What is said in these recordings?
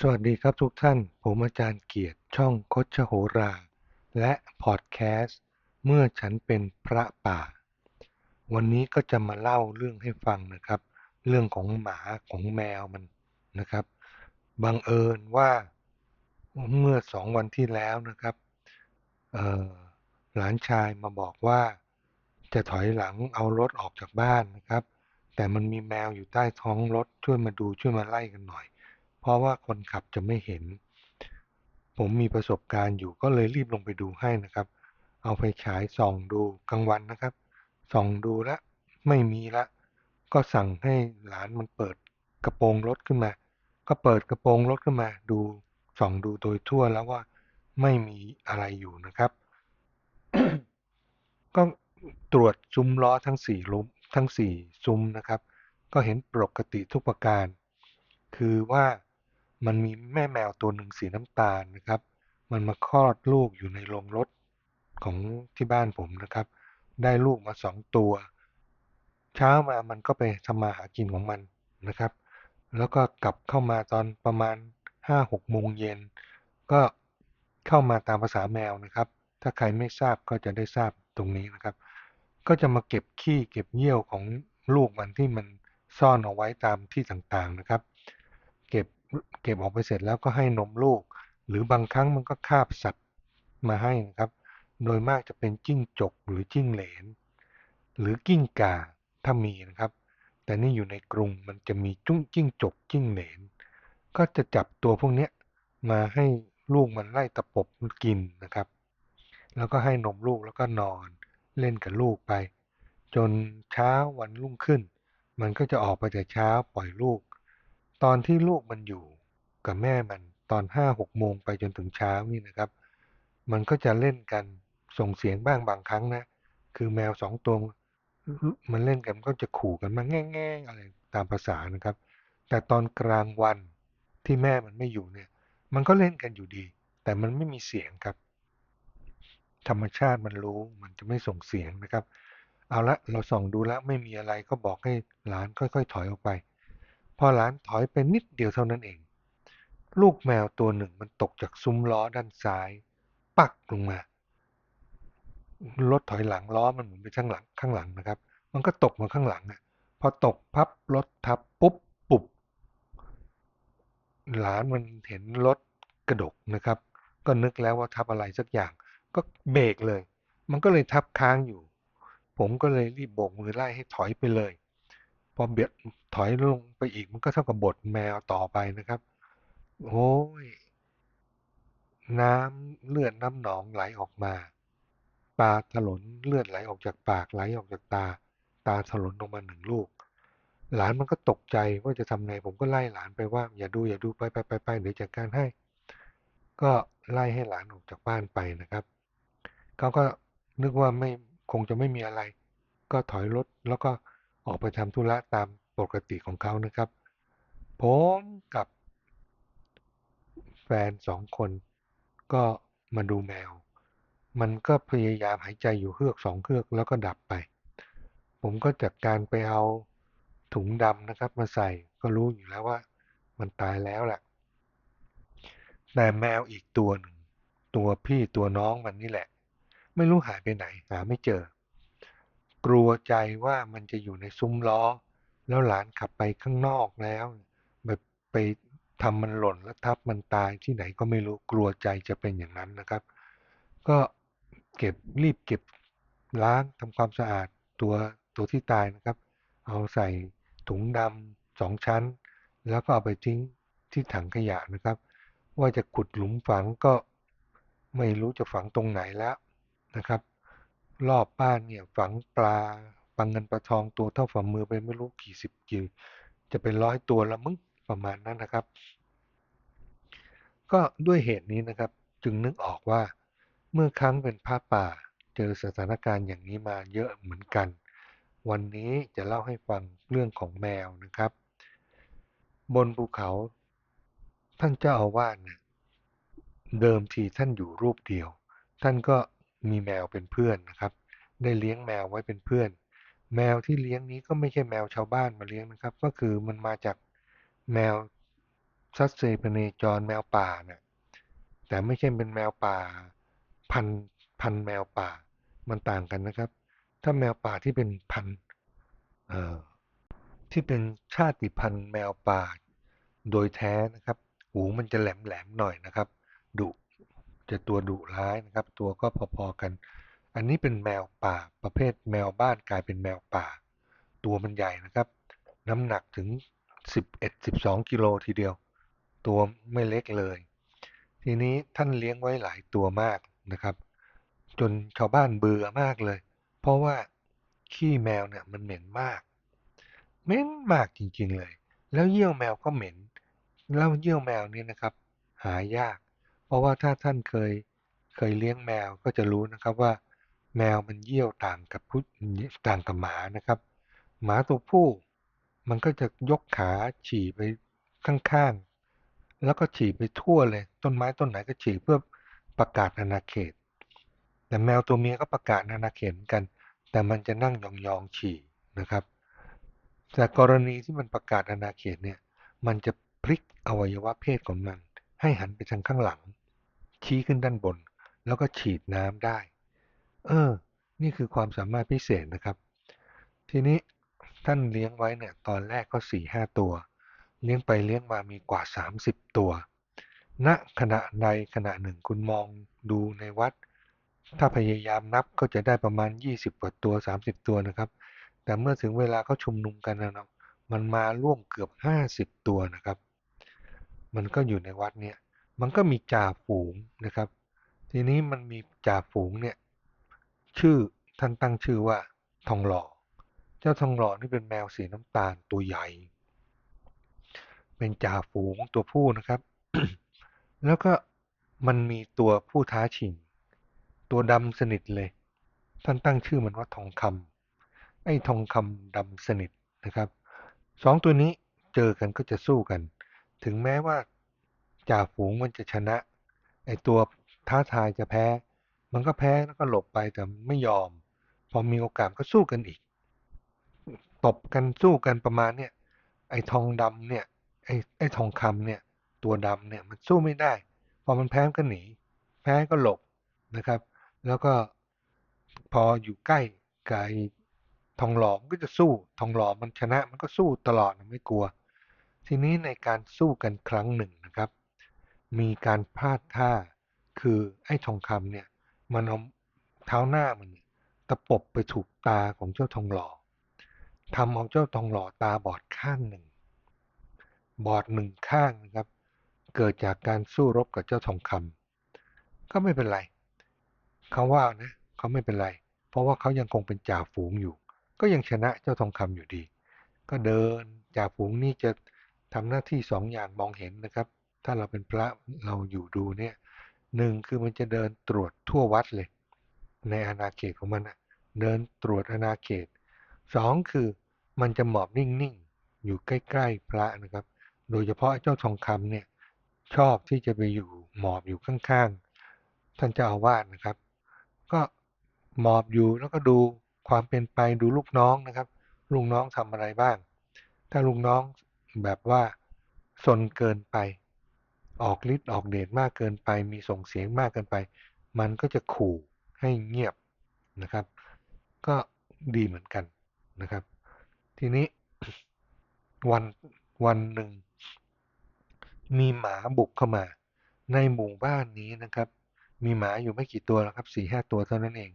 สวัสดีครับทุกท่าน ผมอาจารย์เกียรติช่องคดชโหรา และพอดแคสต์ เมื่อฉันเป็นพระป่า วันนี้ก็จะมาเล่าเรื่องให้ฟังนะครับ เรื่องของหมาของแมวมันนะครับ บังเอิญว่าเมื่อสองวันที่แล้วนะครับหลานชายมาบอกว่าจะถอยหลังเอารถออกจากบ้านนะครับ แต่มันมีแมวอยู่ใต้ท้องรถช่วยมาดูช่วยมาไล่กันหน่อย เพราะว่าคนขับจะไม่เห็น ผมมีประสบการณ์อยู่ก็เลยรีบลงไปดูให้นะครับ เอาไฟฉายส่องดูกลางวันนะครับส่องดูแล้วไม่มีละ ก็สั่งให้หลานมันเปิดกระโปรงรถขึ้นมา ก็เปิดกระโปรงรถขึ้นมา ดูส่องดูโดยทั่วแล้วว่าไม่มีอะไรอยู่นะครับ ก็ตรวจซุ้มล้อทั้งสี่ลุมทั้งสี่ซุ้มนะครับ ก็เห็นปกติทุกประการ คือว่า มันมีแม่แมวตัวหนึ่งสีน้ำตาลนะครับ มันมาคลอดลูกอยู่ในโรงรถของที่บ้านผมนะครับ ได้ลูกมาสองตัว เช้ามามันก็ไปทำมาหากินของมันนะครับ แล้วก็กลับเข้ามาตอนประมาณห้าหกโมงเย็น ก็เข้ามาตามภาษาแมวนะครับ ถ้าใครไม่ทราบก็จะได้ทราบตรงนี้นะครับ ก็จะมาเก็บขี้เก็บเยี่ยวของลูกมันที่มันซ่อนเอาไว้ตามที่ต่างๆนะครับ เก็บออกไปเสร็จแล้วก็ให้นมลูก หรือบางครั้งมันก็คาบสัตว์มาให้นะครับ โดยมากจะเป็นจิ้งจกหรือจิ้งเหลน หรือกิ้งก่าถ้ามีนะครับ แต่นี่อยู่ในกรุงมันจะมีจุ้งจิ้งจกจิ้งเหลน ก็จะจับตัวพวกนี้มาให้ลูกมันไล่ตะปบกินนะครับ แล้วก็ให้นมลูกแล้วก็นอนเล่นกับลูกไป จนเช้าวันรุ่งขึ้น มันก็จะออกไปแต่เช้าปล่อยลูก ตอนที่ลูกมันอยู่กับแม่มันตอนห้าหกโมงไปจนถึงเช้านี่นะครับ มันก็จะเล่นกันส่งเสียงบ้างบางครั้งนะ คือแมวสองตัวมันเล่นกันก็จะขู่กันมาแง่ๆอะไรตามภาษานะครับ แต่ตอนกลางวันที่แม่มันไม่อยู่เนี่ย มันก็เล่นกันอยู่ดี แต่มันไม่มีเสียงครับ ธรรมชาติมันรู้มันจะไม่ส่งเสียงนะครับ เอาละเราส่องดูแล้วไม่มีอะไรก็บอกให้หลานค่อย ๆ ถอยออกไป พอหลานถอยไปนิดเดียวเท่านั้นเอง ลูกแมวตัวหนึ่งมันตกจากซุ้มล้อด้านซ้าย ปักลงมารถถอยหลังล้อมันหมุนไปข้างหลังข้างหลังนะครับ มันก็ตกมาข้างหลังอะพอตกพับรถทับปุ๊บปุบหลานมันเห็นรถกระดกนะครับ ก็นึกแล้วว่าทับอะไรสักอย่าง ก็เบรกเลย มันก็เลยทับค้างอยู่ ผมก็เลยรีบโบกมือไล่ให้ถอยไปเลย พอเบียดถอยลงไปอีกมันก็เท่ากับบทแมวต่อไปนะครับ โอ้ย น้ำเลือดน้ำหนองไหลออกมาตาถลนเลือดไหลออกจากปากไหลออกจากตา ตาถลนลงมาหนึ่งลูก หลานมันก็ตกใจว่าจะทำไงผมก็ไล่หลานไปว่า อย่าดูอย่าดูไปไปไปไปเดี๋ยวจัดการให้ ก็ไล่ให้หลานออกจากบ้านไปนะครับเขาก็นึกว่าไม่คงจะไม่มีอะไร ก็ถอยรถแล้วก็ ออกไปทำธุระตามปกติของเขานะครับ ผมกับแฟนสองคนก็มาดูแมว มันก็พยายามหายใจอยู่เฮือกสองเฮือกแล้วก็ดับไป ผมก็จัดการไปเอาถุงดำนะครับ มาใส่ก็รู้อยู่แล้วว่า มันตายแล้วแหละแต่แมวอีกตัวหนึ่ง ตัวพี่ตัวน้องมันนี่แหละ ไม่รู้หายไปไหนหาไม่เจอ กลัวใจว่ามันจะอยู่ในซุ้มล้อ แล้วหลานขับไปข้างนอกแล้วแบบไปทำมันหล่นแล้วทับมันตายที่ไหนก็ไม่รู้กลัวใจจะเป็นอย่างนั้นนะครับ ก็เก็บรีบเก็บล้างทำความสะอาดตัวตัวที่ตายนะครับ เอาใส่ถุงดำสองชั้น แล้วก็เอาไปทิ้งที่ถังขยะนะครับ ว่าจะขุดหลุมฝังก็ไม่รู้จะฝังตรงไหนแล้วนะครับ รอบบ้านเนี่ย ฝังปลาปลาเงินปลาทองตัวเท่าฝ่ามือไปไม่รู้กี่สิบกี่จะเป็นร้อยตัวละมึงประมาณนั้นนะครับ ก็ด้วยเหตุนี้นะครับ จึงนึกออกว่า เมื่อครั้งเป็นผ้าป่า เจอสถานการณ์อย่างนี้มาเยอะเหมือนกัน วันนี้จะเล่าให้ฟังเรื่องของแมวนะครับ บนภูเขาท่านเจ้าอาวาสเนี่ยเดิมทีท่านอยู่รูปเดียว ท่านก็ มีแมวเป็นเพื่อนนะครับ ได้เลี้ยงแมวไว้เป็นเพื่อน แมวที่เลี้ยงนี้ก็ไม่ใช่แมวชาวบ้านมาเลี้ยงนะครับ ก็คือมันมาจากแมวซัดเซพเนจรแมวป่าน่ะแต่ไม่ใช่เป็นแมวป่า พันพันแมวป่ามันต่างกันนะครับ ถ้าแมวป่าที่เป็นพันเอ่อที่เป็นชาติพันธุ์แมวป่าโดยแท้นะครับ หูมันจะแหลมๆหน่อยนะครับดุ จะตัวดุร้ายนะครับ ตัวก็พอๆกัน อันนี้เป็นแมวป่าประเภทแมวบ้านกลายเป็นแมวป่า ตัวมันใหญ่นะครับ น้ำหนักถึง 11-12 กิโลทีเดียว ตัวไม่เล็กเลย ทีนี้ท่านเลี้ยงไว้หลายตัวมากนะครับ จนชาวบ้านเบื่อมากเลย เพราะว่าขี้แมวเนี่ยมันเหม็นมากเหม็นมากจริงๆเลย แล้วเยี่ยวแมวก็เหม็นแล้วเยี่ยวแมวเนี่ยนะครับ หายาก ราะว่าถ้าท่านเคยเคยเลี้ยงแมวก็จะรู้นะครับว่า แมวมันเยี่ยวต่างกับผู้ต่างกับหมานะครับ หมาตัวผู้มันก็จะยกขาฉี่ไปข้างๆ แล้วก็ฉี่ไปทั่วเลย ต้นไม้ต้นไหนก็ฉี่เพื่อประกาศอาณาเขต แต่แมวตัวเมียก็ประกาศอาณาเขตเหมือนกัน แต่มันจะนั่งยองๆฉี่นะครับแต่กรณีที่มันประกาศอาณาเขตเนี่ย มันจะพลิกอวัยวะเพศของมัน ให้หันไปทางข้างหลัง ชี้ขึ้นด้านบน แล้วก็ฉีดน้ำได้ เออ นี่คือความสามารถพิเศษนะครับ ทีนี้ท่านเลี้ยงไว้เนี่ยตอนแรกก็สี่ห้าตัว เลี้ยงไปเลี้ยงมามีกว่า 30 ตัวณขณะใดขณะหนึ่งคุณมองดูในวัด ถ้าพยายามนับก็จะได้ประมาณ 20 กว่าตัว 30 ตัวนะครับ แต่เมื่อถึงเวลาเขาชุมนุมกันนะมันมาร่วมเกือบ 50 ตัวนะครับ มันก็อยู่ในวัดเนี่ย มันก็มีจ่าฝูงนะครับ ทีนี้มันมีจ่าฝูงเนี่ยชื่อท่านตั้งชื่อว่าทองหล่อ เจ้าทองหล่อนี่เป็นแมวสีน้ำตาลตัวใหญ่ เป็นจ่าฝูงตัวผู้นะครับ แล้วก็มันมีตัวผู้ท้าชิง ตัวดำสนิทเลย ท่านตั้งชื่อมันว่าทองคำไอ้ทองคำดำสนิทนะครับสองตัวนี้เจอกันก็จะสู้กัน ถึงแม้ว่า จ่าฝูงมันจะชนะ ไอตัวท้าทายจะแพ้ มันก็แพ้แล้วก็หลบไปแต่ไม่ยอม พอมีโอกาสก็สู้กันอีก ตบกันสู้กันประมาณเนี่ย ไอทองดำเนี่ย ไอไอทองคำเนี่ย ตัวดำเนี่ยมันสู้ไม่ได้ พอมันแพ้ก็หนี แพ้ก็หลบนะครับ แล้วก็พออยู่ใกล้กับไอ้ทองหลอมก็จะสู้ ทองหล่อมันชนะมันก็สู้ตลอดไม่กลัว ทีนี้ในการสู้กันครั้งหนึ่งนะครับ มีการพลาดท่า คือไอ้ทองคำเนี่ย มันเอาเท้าหน้ามันตะปบไปถูกตาของเจ้าทองหล่อทำเอาเจ้าทองหล่อตาบอดข้างหนึ่ง บอดหนึ่งข้างนะครับ เกิดจากการสู้รบกับเจ้าทองคำก็ไม่เป็นไรเขาว่านะเขาไม่เป็นไร เพราะว่าเขายังคงเป็นจ่าฝูงอยู่ ก็ยังชนะเจ้าทองคำอยู่ดี ก็เดินจ่าฝูงนี่จะทำหน้าที่สองอย่างมองเห็นนะครับ ถ้าเราเป็นพระเราอยู่ดูเนี่ยหนึ่งคือมันจะเดินตรวจทั่ววัดเลย ในอาณาเขตของมันเดินตรวจอาณาเขตสองคือมันจะหมอบนิ่งๆ อยู่ใกล้ๆพระนะครับ โดยเฉพาะเจ้าทองคำเนี่ยชอบที่จะไปอยู่หมอบอยู่ข้างๆ ท่านเจ้าอาวาสนะครับ ก็หมอบอยู่แล้วก็ดูความเป็นไปดูลูกน้องนะครับ ลูกน้องทำอะไรบ้าง ถ้าลูกน้องแบบว่าสนเกินไป ออกฤทธิ์ออกเดชมากเกินไป มีส่งเสียงมากเกินไป มันก็จะขู่ให้เงียบนะครับ ก็ดีเหมือนกันนะครับ ทีนี้วันวันหนึ่ง มีหมาบุกเข้ามา ในหมู่บ้านนี้นะครับ มีหมาอยู่ไม่กี่ตัวแล้วครับสี่ห้าตัวเท่านั้นเอง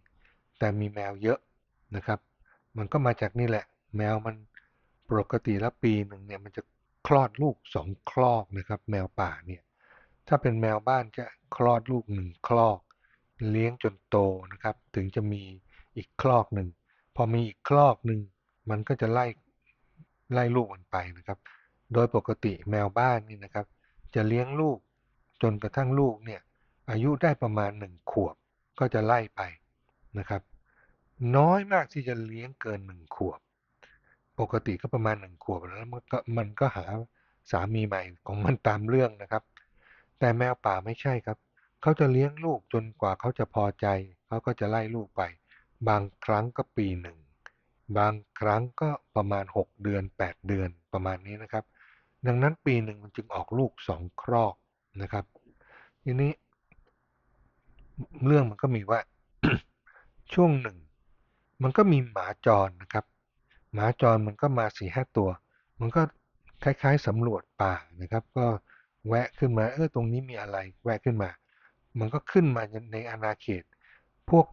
แต่มีแมวเยอะนะครับ มันก็มาจากนี่แหละ แมวมันปกติแล้วปีหนึ่งเนี่ยมันจะคลอดลูกสองคลอกนะครับ แมวป่าเนี่ย ถ้าเป็นแมวบ้านจะคลอดลูกหนึ่งคลอก เลี้ยงจนโตนะครับ ถึงจะมีอีกคลอกหนึ่งพอมีอีกคลอกหนึ่งมันก็จะไล่ไล่ลูกมันไปนะครับ โดยปกติแมวบ้านนี่นะครับ จะเลี้ยงลูกจนกระทั่งลูกเนี่ยอายุได้ประมาณหนึ่งขวบก็จะไล่ไปนะครับ น้อยมากที่จะเลี้ยงเกินหนึ่งขวบ ปกติก็ประมาณหนึ่งขวบแล้วมันก็มันก็หาสามีใหม่ของมันตามเรื่องนะครับ แต่แมวป่าไม่ใช่ครับ เขาจะเลี้ยงลูกจนกว่าเขาจะพอใจ เขาก็จะไล่ลูกไป บางครั้งก็ปีหนึ่ง บางครั้งก็ประมาณ 6 เดือน 8 เดือนประมาณนี้นะครับ ดังนั้นปีหนึ่งมันจึงออกลูกสองครอกนะครับ ทีนี้ เรื่องมันก็มีว่า ช่วงหนึ่ง มันก็มีหมาจรนะครับ หมาจรมันก็มาสี่ห้าตัว มันก็คล้ายๆสำรวจป่านะครับ ก็ แวะขึ้นมา เออตรงนี้มีอะไร แวะขึ้นมา มันก็ขึ้นมาในอาณาเขต พวก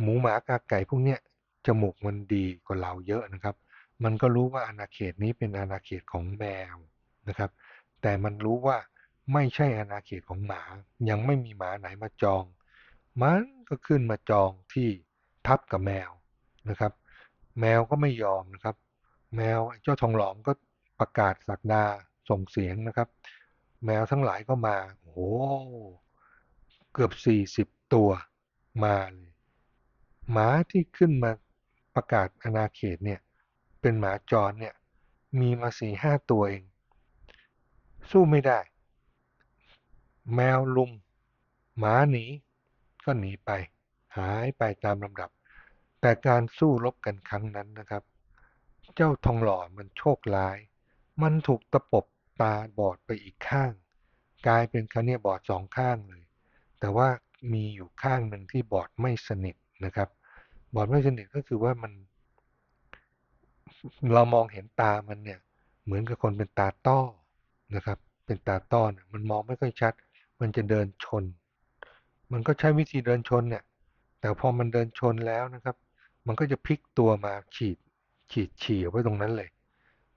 หมูหมากาไก่พวกเนี้ยจมูกมันดีกว่าเราเยอะนะครับ มันก็รู้ว่าอาณาเขตนี้เป็นอาณาเขตของแมวนะครับ แต่มันรู้ว่าไม่ใช่อาณาเขตของหมา ยังไม่มีหมาไหนมาจอง มันก็ขึ้นมาจองที่ทับกับแมวนะครับ แมวก็ไม่ยอมนะครับ แมวเจ้าทองหลอมก็ประกาศสักดาส่งเสียงนะครับ แมวทั้งหลายก็มาโอ้โหเกือบสี่สิบตัวมาเลยหมาที่ขึ้นมาประกาศอาณาเขตเนี่ย เป็นหมาจรเนี่ย มีมาสี่ห้าตัวเอง สู้ไม่ได้ แมวลุม หมาหนี ก็หนีไป หายไปตามลำดับ แต่การสู้รบกันครั้งนั้นนะครับ เจ้าทองหล่อมันโชคร้าย มันถูกตะปบ ตาบอดไปอีกข้าง กลายเป็นครั้นี้บอดสองข้างเลย แต่ว่ามีอยู่ข้างหนึ่งที่บอดไม่สนิทนะครับ บอดไม่สนิทก็คือว่ามัน เรามองเห็นตามันเนี่ย เหมือนกับคนเป็นตาต้อนะครับ เป็นตาต้อนมันมองไม่ค่อยชัด มันจะเดินชน มันก็ใช้วิธีเดินชนเนี่ย แต่พอมันเดินชนแล้วนะครับ มันก็จะพลิกตัวมาฉีดฉีดฉี่ไว้ตรงนั้นเลย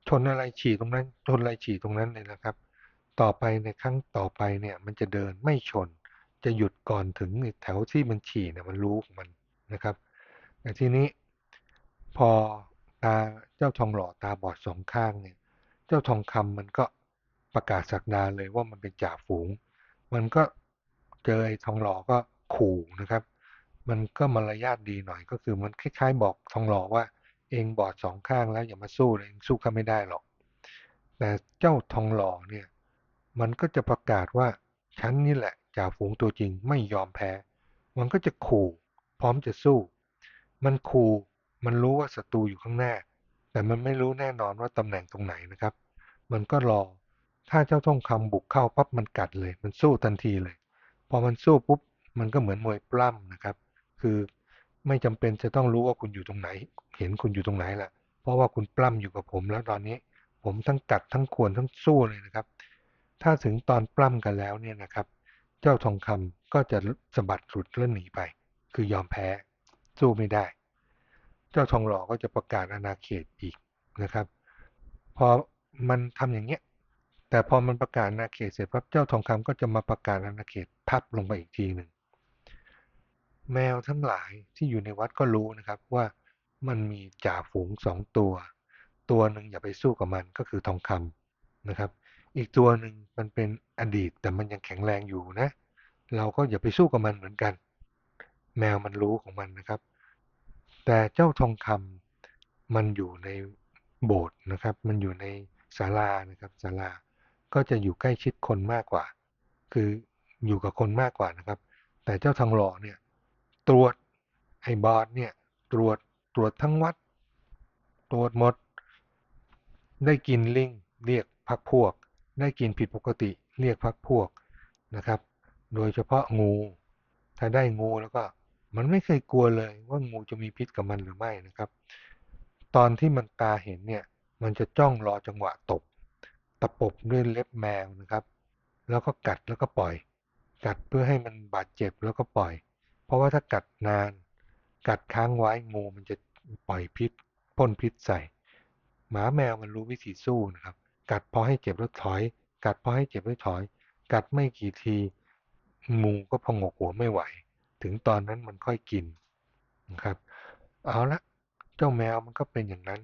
ชนอะไรฉี่ตรงนั้น ชนอะไรฉี่ตรงนั้นเลยนะครับ ต่อไปในครั้งต่อไปเนี่ยมันจะเดินไม่ชน จะหยุดก่อนถึงแถวที่มันฉี่เนี่ยมันรู้ของมันนะครับแต่ทีนี้พอตาเจ้าทองหล่อตาบอดสองข้างเนี่ย เจ้าทองคำมันก็ประกาศสักดาเลยว่ามันเป็นจ่าฝูง มันก็เจอไอ้ทองหล่อก็ขู่นะครับ มันก็มารยาทดีหน่อยก็คือมันคล้ายๆ บอกทองหล่อว่า เองบอดสองข้างแล้วอย่ามาสู้เลยเองสู้ข้าไม่ได้หรอก แต่เจ้าทองหล่อเนี่ย มันก็จะประกาศว่าฉันนี่แหละจ่าฝูงตัวจริงไม่ยอมแพ้ มันก็จะขู่พร้อมจะสู้ มันขู่มันรู้ว่าศัตรูอยู่ข้างหน้า แต่มันไม่รู้แน่นอนว่าตำแหน่งตรงไหนนะครับ มันก็รอ ถ้าเจ้าทองคำบุกเข้าปั๊บมันกัดเลย มันสู้ทันทีเลย พอมันสู้ปุ๊บมันก็เหมือนมวยปล้ำนะครับ คือ ไม่จำเป็นจะต้องรู้ว่าคุณอยู่ตรงไหน เห็นคุณอยู่ตรงไหนแหละเพราะว่าคุณปล้ำอยู่กับผมแล้วตอนนี้ ผมทั้งกัดทั้งขวนทั้งสู้เลยนะครับ ถ้าถึงตอนปล้ำกันแล้วเนี่ยนะครับ เจ้าทองคำก็จะสะบัดหลุดและหนีไป คือยอมแพ้ สู้ไม่ได้ เจ้าทองหล่อก็จะประกาศอาณาเขตอีกนะครับ พอมันทำอย่างเงี้ย แต่พอมันประกาศอาณาเขตเสร็จปั๊บเจ้าทองคำก็จะมาประกาศอาณาเขตทับลงไปอีกทีหนึ่ง แมวทั้งหลายที่อยู่ในวัดก็รู้นะครับว่ามันมีจ่าฝูงสองตัว ตัวหนึ่งอย่าไปสู้กับมันก็คือทองคำนะครับ อีกตัวหนึ่งมันเป็นอดีตแต่มันยังแข็งแรงอยู่นะ เราก็อย่าไปสู้กับมันเหมือนกัน แมวมันรู้ของมันนะครับ แต่เจ้าทองคำมันอยู่ในโบสถ์นะครับ มันอยู่ในศาลานะครับศาลาก็จะอยู่ใกล้ชิดคนมากกว่า คืออยู่กับคนมากกว่านะครับ แต่เจ้าทองหล่อเนี่ย ตรวจไอ้บอสเนี่ยตรวจตรวจทั้งวัด ตรวจหมด ได้กินลิงเรียกพักพวก ได้กินผิดปกติเรียกพักพวกนะครับ โดยเฉพาะงู ถ้าได้งูแล้วก็มันไม่เคยกลัวเลยว่างูจะมีพิษกับมันหรือไม่นะครับ ตอนที่มันตาเห็นเนี่ยมันจะจ้องรอจังหวะตบตะปบด้วยเล็บแมวนะครับ แล้วก็กัดแล้วก็ปล่อย กัดเพื่อให้มันบาดเจ็บแล้วก็ปล่อย ราะว่าถ้ากัดนาน กัดค้างไว้งูมันจะปล่อยพิษพ่นพิษใส่ หมาแมวมันรู้วิธีสู้นะครับ กัดพอให้เจ็บแล้วถอย กัดพอให้เจ็บแล้วถอย กัดไม่กี่ที งูก็พองกหัวไม่ไหว ถึงตอนนั้นมันค่อยกินนะครับ เอาละเจ้าแมวมันก็เป็นอย่างนั้น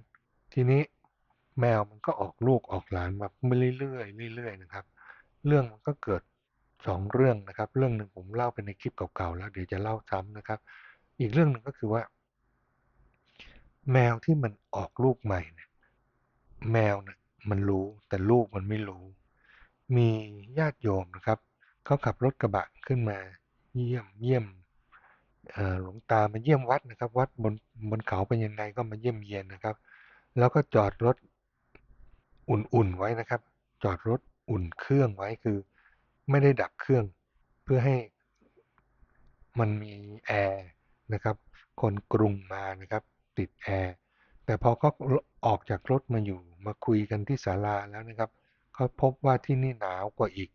ทีนี้แมวมันก็ออกลูกออกหลานมาเรื่อยๆเรื่อยๆนะครับ เรื่องมันก็เกิด สองเรื่องนะครับ เรื่องหนึ่งผมเล่าไปในคลิปเก่าๆแล้วเดี๋ยวจะเล่าซ้ำนะครับ อีกเรื่องหนึ่งก็คือว่า แมวที่มันออกลูกใหม่เนี่ยแมวเนี่ยมันรู้แต่ลูกมันไม่รู้ มีญาติโยมนะครับเขาขับรถกระบะขึ้นมา เยี่ยมเยี่ยมหลวงตามาเยี่ยมวัดนะครับ วัดบนบนเขาเป็นยังไงก็มาเยี่ยมเยียนนะครับ แล้วก็จอดรถอุ่นๆไว้นะครับ จอดรถอุ่นเครื่องไว้คือ ไม่ได้ดับเครื่อง เพื่อให้มันมีแอร์นะครับ คนกรุงมานะครับ ติดแอร์แต่พอเขาออกจากรถมาอยู่มาคุยกันที่ศาลาแล้วนะครับเขาพบว่าที่นี่หนาวกว่าอีก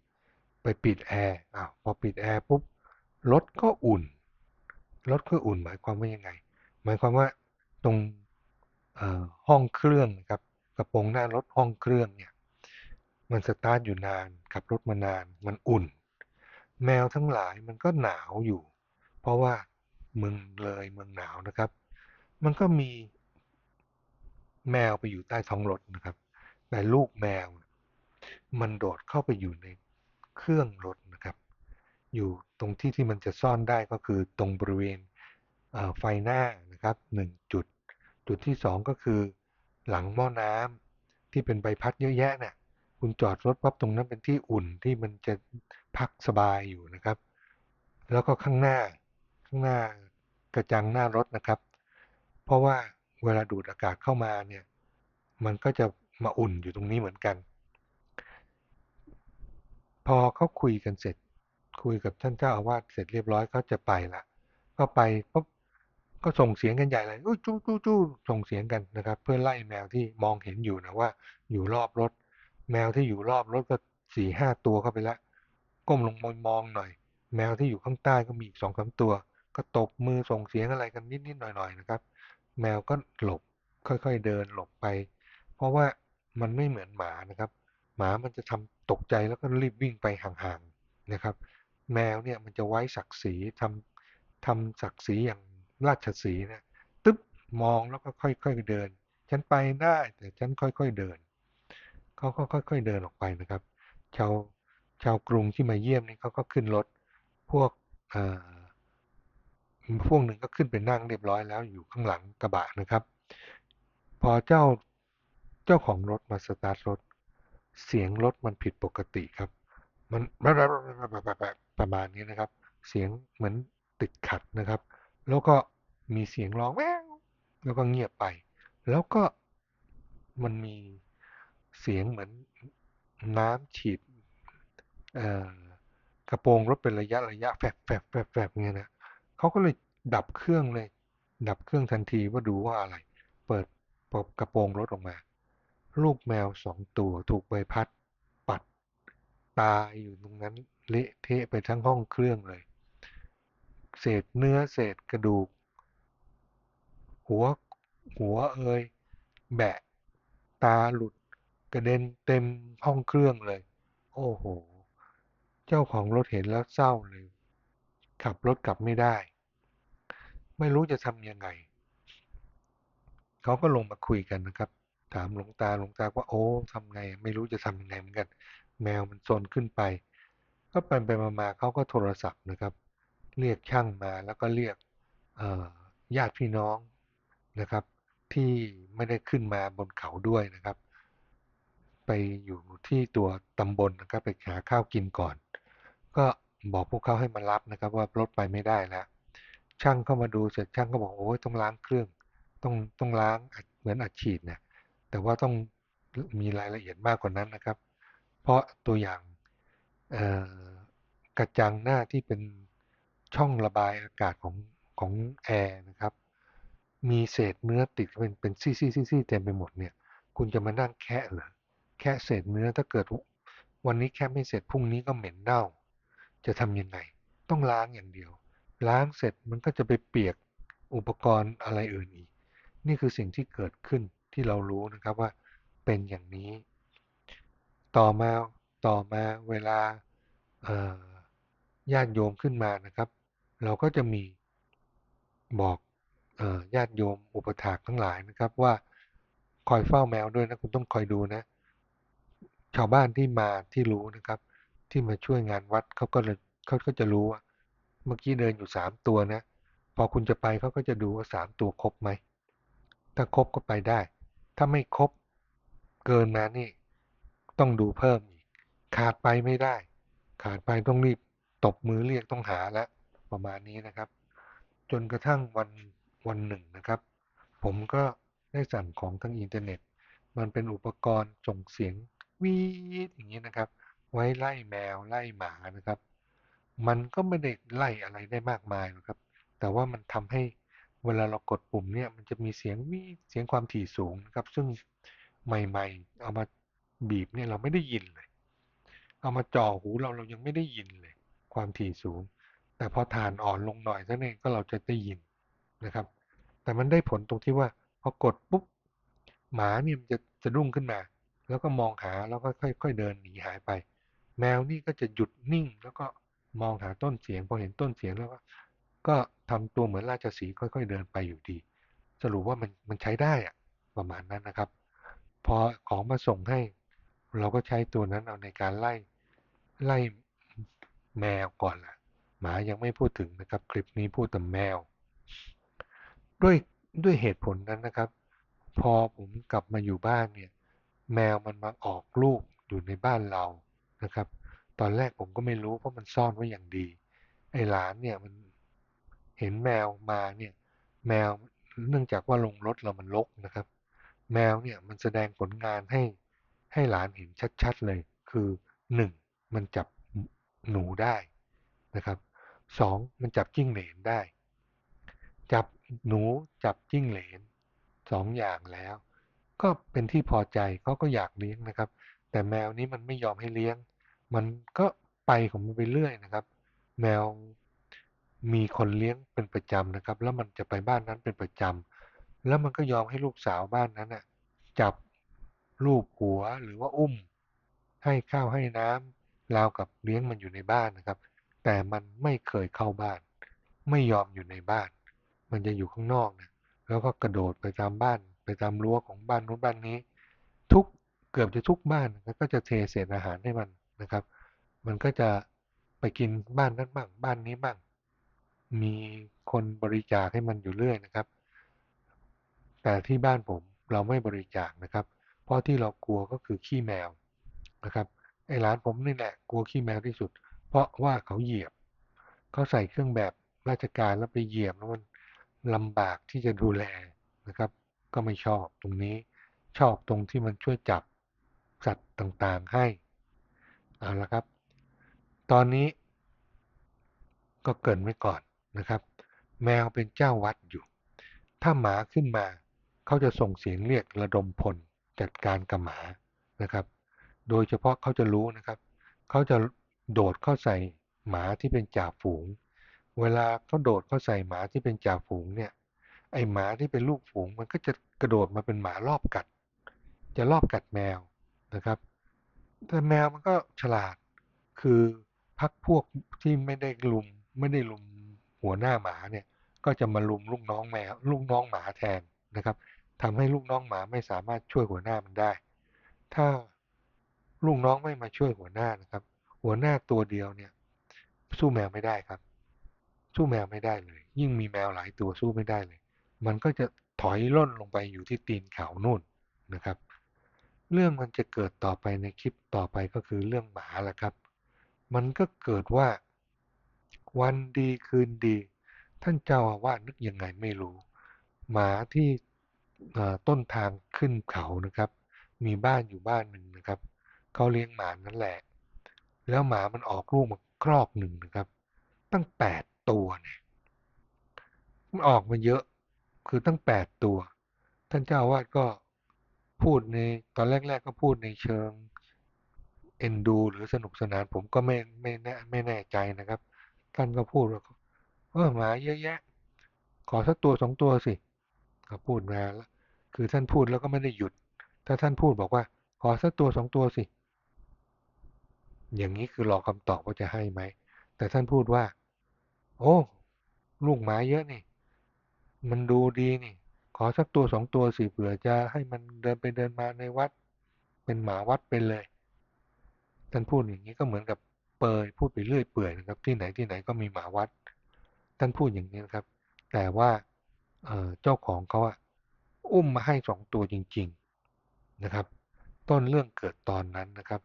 ไปปิดแอร์อ้าวพอปิดแอร์ปุ๊บรถก็อุ่นรถก็อุ่นหมายความว่ายังไง หมายความว่าตรงห้องเครื่องนะครับกระโปรงหน้ารถห้องเครื่องเนี่ย มันสตาร์ทอยู่นานขับรถมานาน มันอุ่น แมวทั้งหลายมันก็หนาวอยู่ เพราะว่าเมืองเลยเมืองหนาวนะครับ มันก็มีแมวไปอยู่ใต้ท้องรถนะครับ แต่ลูกแมว มันโดดเข้าไปอยู่ในเครื่องรถนะครับ อยู่ตรงที่ที่มันจะซ่อนได้ก็คือตรงบริเวณเไฟหน้านะครับหนึ่งจุด จุดที่สองก็คือ หลังหม้อน้ำที่เป็นใบพัดเยอะแยะเนี่ย คุณจอดรถปั๊บตรงนั้นเป็นที่อุ่นที่มันจะพักสบายอยู่นะครับ แล้วก็ข้างหน้าข้างหน้ากระจังหน้ารถนะครับ เพราะว่าเวลาดูดอากาศเข้ามาเนี่ยมันก็จะมาอุ่นอยู่ตรงนี้เหมือนกัน พอเขาคุยกันเสร็จ คุยกับท่านเจ้าอาวาสเสร็จเรียบร้อยเขาจะไปละก็ไปปุ๊บก็ส่งเสียงกันใหญ่เลยอู้จู้จู้จู้ส่งเสียงกันนะครับ เพื่อไล่แมวที่มองเห็นอยู่นะว่า อยู่รอบรถ แมวที่อยู่รอบรถก็สี่ห้าตัวเข้าไปแล้วก้มลงมองมองหน่อย แมวที่อยู่ข้างใต้ก็มีอีกสองสามตัว ก็ตบมือส่งเสียงอะไรกันนิดๆหน่อยๆนะครับ แมวก็หลบค่อยๆเดินหลบไป เพราะว่ามันไม่เหมือนหมานะครับ หมามันจะทำตกใจแล้วก็รีบวิ่งไปห่างๆนะครับ แมวเนี่ยมันจะไว้ศักดิ์ศรีทำทำศักดิ์ศรีอย่างราชสีห์นะตึ๊บมองแล้วก็ค่อยๆเดิน ฉันไปได้แต่ฉันค่อยๆเดิน เขาก็ค่อย ๆ เดินออกไปนะครับ ชาวชาวกรุงที่มาเยี่ยมนี่เขาก็ขึ้นรถพวกอ่อพวกหนึ่งก็ขึ้นไปนั่งเรียบร้อยแล้วอยู่ข้างหลังกระบะนะครับ พอเจ้าเจ้าของรถมาสตาร์ทรถ เสียงรถมันผิดปกติครับ มันประมาณนี้นะครับ เสียงเหมือนติดขัดนะครับ แล้วก็มีเสียงร้องแววแล้วก็เงียบไป แล้วก็มันมี เสียงเหมือนน้ำฉีดกระโปรงรถเป็นระยะระยะแฝบแฝบแฝบแฝบเงี้ยนะเขาก็เลยดับเครื่องเลย ดับเครื่องทันทีว่าดูว่าอะไร เปิดปิดกระโปรงรถออกมา ลูกแมวสองตัวถูกใบพัด ปัด ตายอยู่ตรงนั้นเละเทะไปทั้งห้องเครื่องเลย เศษเนื้อเศษกระดูก หัวหัวเอยแบะตาหลุด กระเด็นเต็มห้องเครื่องเลย โอ้โห เจ้าของรถเห็นแล้วเศร้าเลย ขับรถกลับไม่ได้ ไม่รู้จะทำยังไง เขาก็ลงมาคุยกันนะครับ ถามหลวงตาหลวงตาว่าโอ้ทำไง ไม่รู้จะทำยังไงเหมือนกัน แมวมันโซนขึ้นไป ก็ไปไปมาๆเขาก็โทรศัพท์นะครับ เรียกช่างมาแล้วก็เรียกญาติพี่น้องนะครับ ที่ไม่ได้ขึ้นมาบนเขาด้วยนะครับ ไปอยู่ที่ตัวตำบลนะครับไปหาข้าวกินก่อน ก็บอกพวกเขาให้มารับนะครับ ว่ารถไปไม่ได้แล้วช่างเข้ามาดูเสร็จช่างก็บอกโอ้ยต้องล้างเครื่อง ต้องต้องล้างเหมือนอัดฉีดเนี่ยแต่ว่าต้องมีรายละเอียดมากกว่านั้นนะครับ เพราะตัวอย่างกระจังหน้าที่เป็นช่องระบายอากาศของของแอร์นะครับ มีเศษเนื้อติดเป็นเป็นซี่ๆๆๆเต็มไปหมดเนี่ย คุณจะมานั่งแคะเหรอ แคะเศษเนื้อถ้าเกิดวันนี้แคะไม่เสร็จพรุ่งนี้ก็เหม็นเน่า จะทำยังไง ต้องล้างอย่างเดียว ล้างเสร็จมันก็จะไปเปียกอุปกรณ์อะไรอื่นอีก นี่คือสิ่งที่เกิดขึ้นที่เรารู้นะครับว่าเป็นอย่างนี้ ต่อมาต่อมาเวลาญาติโยมขึ้นมานะครับ เราก็จะมีบอกญาติโยมอุปถากทั้งหลายนะครับว่าคอยเฝ้าแมวด้วยนะคุณต้องคอยดูนะ ชาวบ้านที่มาที่รู้นะครับ ที่มาช่วยงานวัดเขาก็เลยเขาก็จะรู้ว่า เมื่อกี้เดินอยู่สามตัวนะ พอคุณจะไปเขาก็จะดูว่าสามตัวครบไหมถ้าครบก็ไปได้ ถ้าไม่ครบเกินมานี่ ต้องดูเพิ่มอีกขาดไปไม่ได้ ขาดไปต้องรีบตบมือเรียกต้องหาแล้วประมาณนี้นะครับ จนกระทั่งวันวันหนึ่งนะครับ ผมก็ได้สั่งของทางอินเทอร์เน็ต มันเป็นอุปกรณ์ส่งเสียง วีดอย่างนี้นะครับ ไว้ไล่แมวไล่หมานะครับ มันก็ไม่ได้ไล่อะไรได้มากมายหรอกครับ แต่ว่ามันทำให้เวลาเรากดปุ่มเนี่ยมันจะมีเสียงวีดเสียงความถี่สูงนะครับ ซึ่งใหม่ๆ เอามาบีบเนี่ยเราไม่ได้ยินเลย เอามาจ่อหูเราเรายังไม่ได้ยินเลย ความถี่สูง แต่พอฐานอ่อนลงหน่อยเท่านั้นก็เราจะได้ยินนะครับ แต่มันได้ผลตรงที่ว่าพอกดปุ๊บหมาเนี่ยมันจะจะรุ่งขึ้นมา แล้วก็มองหาแล้วก็ค่อยๆเดินหนีหายไป แมวนี่ก็จะหยุดนิ่ง แล้วก็มองหาต้นเสียงพอเห็นต้นเสียงแล้วก็ก็ทำตัวเหมือนราชสีค่อย ๆ เดินไปอยู่ดี สรุปว่ามันมันใช้ได้อะประมาณนั้นนะครับ พอของมาส่งให้ เราก็ใช้ตัวนั้นเอาในการไล่ไล่แมวก่อนล่ะ หมายังไม่พูดถึงนะครับ คลิปนี้พูดแต่แมว ด้วยด้วยเหตุผลนั้นนะครับ พอผมกลับมาอยู่บ้านเนี่ย แมวมันมาออกลูกอยู่ในบ้านเรานะครับ ตอนแรกผมก็ไม่รู้เพราะมันซ่อนไว้อย่างดี ไอ้หลานเนี่ยมันเห็นแมวมาเนี่ย แมวเนื่องจากว่าลงรถเรามันลกนะครับ แมวเนี่ยมันแสดงผลงานให้ให้หลานเห็นชัดๆเลย คือหนึ่งมันจับหนูได้นะครับสองมันจับจิ้งเหลนได้ จับหนูจับจิ้งเหลนสองอย่างแล้ว ก็เป็นที่พอใจเขาก็อยากเลี้ยงนะครับ แต่แมวนี้มันไม่ยอมให้เลี้ยง มันก็ไปของมันไปเรื่อยนะครับ แมวมีคนเลี้ยงเป็นประจำนะครับ แล้วมันจะไปบ้านนั้นเป็นประจำแล้วมันก็ยอมให้ลูกสาวบ้านนั้นน่ะจับลูบหัวหรือว่าอุ้ม ให้ข้าวให้น้ำราวกับเลี้ยงมันอยู่ในบ้านนะครับ แต่มันไม่เคยเข้าบ้าน ไม่ยอมอยู่ในบ้าน มันจะอยู่ข้างนอกนะแล้วก็กระโดดไปตามบ้าน ไปตามรั้วของบ้านนู้นบ้านนี้ ทุกเกือบจะทุกบ้านก็จะเทเศษอาหารให้มันนะครับ มันก็จะไปกินบ้านนั้นบ้างบ้านนี้บ้าง มีคนบริจาคให้มันอยู่เรื่อยนะครับ แต่ที่บ้านผมเราไม่บริจาคนะครับ เพราะที่เรากลัวก็คือขี้แมวนะครับไอ้ร้านผมนี่แหละกลัวขี้แมวที่สุด เพราะว่าเขาเหยียบเขาใส่เครื่องแบบราชการแล้วไปเหยียบแล้วมันลำบากที่จะดูแลนะครับ ก็ไม่ชอบตรงนี้ ชอบตรงที่มันช่วยจับสัตว์ต่างๆให้เอาละครับ ตอนนี้ก็เกินไว้ก่อนนะครับ แมวเป็นเจ้าวัดอยู่ ถ้าหมาขึ้นมาเขาจะส่งเสียงเรียกระดมพลจัดการกับหมานะครับ โดยเฉพาะเขาจะรู้นะครับเขาจะโดดเข้าใส่หมาที่เป็นจ่าฝูง เวลาเขาโดดเข้าใส่หมาที่เป็นจ่าฝูงเนี่ย ไอหมาที่เป็นลูกฝูงมันก็จะกระโดดมาเป็นหมารอบกัด จะรอบกัดแมวนะครับ แต่แมวมันก็ฉลาดคือพักพวกที่ไม่ได้ลุมไม่ได้ลุมหัวหน้าหมาเนี่ยก็จะมาลุมลูกน้องแมวลูกน้องหมาแทนนะครับทำให้ลูกน้องหมาไม่สามารถช่วยหัวหน้ามันได้ ถ้าลูกน้องไม่มาช่วยหัวหน้านะครับ หัวหน้าตัวเดียวเนี่ย สู้แมวไม่ได้ครับ สู้แมวไม่ได้เลย ยิ่งมีแมวหลายตัวสู้ไม่ได้เลย มันก็จะถอยล่นลงไปอยู่ที่ตีนเขานู่นนะครับ เรื่องมันจะเกิดต่อไปในคลิปต่อไปก็คือเรื่องหมาแหละครับ มันก็เกิดว่าวันดีคืนดี ท่านเจ้าอาวาสนึกยังไงไม่รู้ หมาที่ต้นทางขึ้นเขานะครับ มีบ้านอยู่บ้านหนึ่งนะครับเขาเลี้ยงหมานั่นแหละ แล้วหมามันออกลูกมาครอกหนึ่งนะครับ ตั้งแปดตัวเนี่ยมันออกมาเยอะ คือตั้งแปดตัว ท่านเจ้าอาวาสก็พูดในตอนแรก ๆ ก็พูดในเชิงเอ็นดู หรือสนุกสนาน ผมก็ไม่ไม่แน่ไม่แน่ใจนะครับ ท่านก็พูดว่าเออหมาเยอะแยะ ขอสักตัวสองตัวสิเขาพูดมาแล้วคือท่านพูดแล้วก็ไม่ได้หยุด ถ้าท่านพูดบอกว่า ขอสักตัวสองตัวสิ อย่างนี้คือรอคำตอบว่าจะให้ไหม แต่ท่านพูดว่า โอ้ ลูกหมาเยอะนี่ มันดูดีนี่ ขอสักตัวสองตัวสิเผื่อจะให้มันเดินไปเดินมาในวัด เป็นหมาวัดไปเลยท่านพูดอย่างนี้ก็เหมือนกับเปยพูดไปเรื่อยเปื่อยนะครับ ที่ไหนที่ไหนก็มีหมาวัด ท่านพูดอย่างนี้นะครับ แต่ว่าเจ้าของเขาอะอุ้มมาให้สองตัวจริง ๆนะครับ ต้นเรื่องเกิดตอนนั้นนะครับ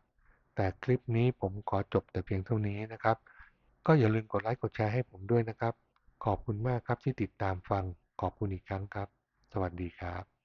แต่คลิปนี้ผมขอจบแต่เพียงเท่านี้นะครับ ก็อย่าลืมกดไลค์กดแชร์ให้ผมด้วยนะครับ ขอบคุณมากครับที่ติดตามฟัง ขอบคุณอีกครั้งครับ สวัสดีครับ